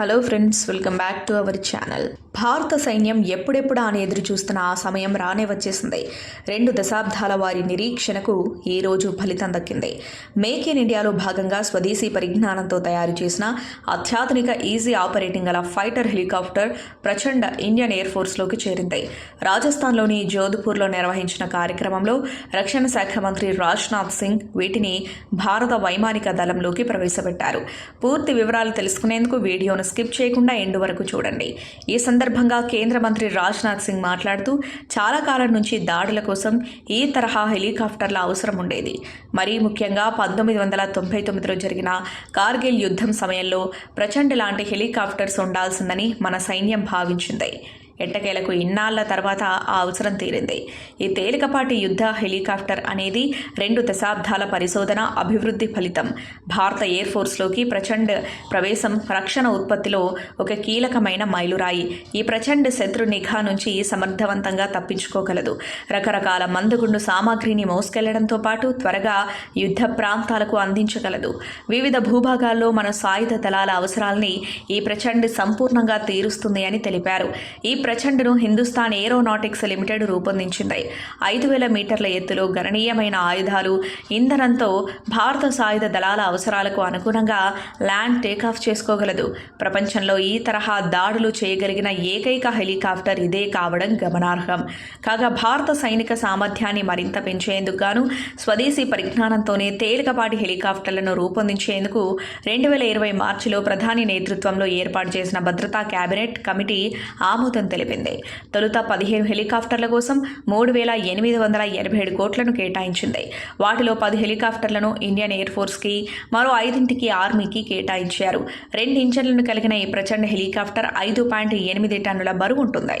Hello friends welcome back to our channel భారత సైన్యం ఎప్పుడెప్పుడా అని ఎదురు చూస్తున్న ఆ సమయం రానే వచ్చేసింది. రెండు దశాబ్దాల వారి నిరీక్షణకు ఈ రోజు ఫలితం దక్కింది. మేక్ ఇన్ ఇండియాలో భాగంగా స్వదేశీ పరిజ్ఞానంతో తయారు చేసిన అత్యాధునిక ఈజీ ఆపరేటింగ్ గల fighter helicopter Prachand Indian air ఫోర్స్లోకి చేరింది. రాజస్థాన్లోని జోధ్పూర్లో నిర్వహించిన కార్యక్రమంలో రక్షణ శాఖ మంత్రి రాజ్నాథ్ సింగ్ వీటిని భారత వైమానిక దళంలోకి ప్రవేశపెట్టారు. పూర్తి వివరాలు తెలుసుకునేందుకు వీడియోను స్కిప్ చేయకుండా ఎండ్ వరకు చూడండి. ఈ సందర్భంగా కేంద్ర మంత్రి రాజ్నాథ్ సింగ్ మాట్లాడుతూ చాలా కాలం నుంచి దాడుల కోసం ఈ తరహా హెలికాప్టర్ల అవసరం ఉండేది. మరీ ముఖ్యంగా పంతొమ్మిది వందల తొంభై తొమ్మిదిలో జరిగిన కార్గిల్ యుద్ధం సమయంలో ప్రచండ్ లాంటి హెలికాప్టర్స్ ఉండాల్సిందని మన సైన్యం భావించింది. ఎట్టకేలకు ఇన్నాళ్ళ తర్వాత ఆ అవసరం తీరింది. ఈ తేలికపాటి యుద్ధ హెలికాప్టర్ అనేది రెండు దశాబ్దాల పరిశోధన అభివృద్ధి ఫలితం. భారత ఎయిర్ ఫోర్స్లోకి ప్రచండ్ ప్రవేశం రక్షణ ఉత్పత్తిలో ఒక కీలకమైన మైలురాయి. ఈ ప్రచండ్ శత్రు నిఘా నుంచి సమర్థవంతంగా తప్పించుకోగలదు. రకరకాల మందుగుండు సామాగ్రిని మోసుకెళ్ళడంతో పాటు త్వరగా యుద్ధ ప్రాంతాలకు అందించగలదు. వివిధ భూభాగాల్లో మన సాయుధ దళాల అవసరాల్ని ఈ ప్రచండ్ సంపూర్ణంగా తీరుస్తుంది అని తెలిపారు. ఈ ప్రచండ్ను హిందుస్థాన్ ఏరోనాటిక్స్ లిమిటెడ్ రూపొందించింది. ఐదు వేల మీటర్ల ఎత్తులో గణనీయమైన ఆయుధాలు ఇంధనంతో భారత సాయుధ దళాల అవసరాలకు అనుగుణంగా ల్యాండ్ టేకాఫ్ చేసుకోగలదు. ప్రపంచంలో ఈ తరహా దాడులు చేయగలిగిన ఏకైక హెలికాప్టర్ ఇదే కావడం గమనార్హం. కాగా భారత సైనిక సామర్థ్యాన్ని మరింత పెంచేందుకు గాను స్వదేశీ పరిజ్ఞానంతోనే తేలికపాటి హెలికాప్టర్లను రూపొందించేందుకు రెండు వేల ఇరవై మార్చిలో ప్రధాని నేతృత్వంలో ఏర్పాటు చేసిన భద్రతా కేబినెట్ కమిటీ ఆమోదం తెలిపింది. తొలుత పదిహేను హెలికాప్టర్ల కోసం మూడు వేల ఎనిమిది వందల ఎనభై ఏడు కోట్లను కేటాయించింది. వాటిలో పది హెలికాప్టర్లను ఇండియన్ ఎయిర్ ఫోర్స్కి మరో ఐదింటికి ఆర్మీకి కేటాయించారు. రెండు ఇంజన్లను కలిగిన ఈ ప్రచండ హెలికాప్టర్ ఐదు పాయింట్ ఎనిమిది టన్నుల బరువు ఉంటుంది.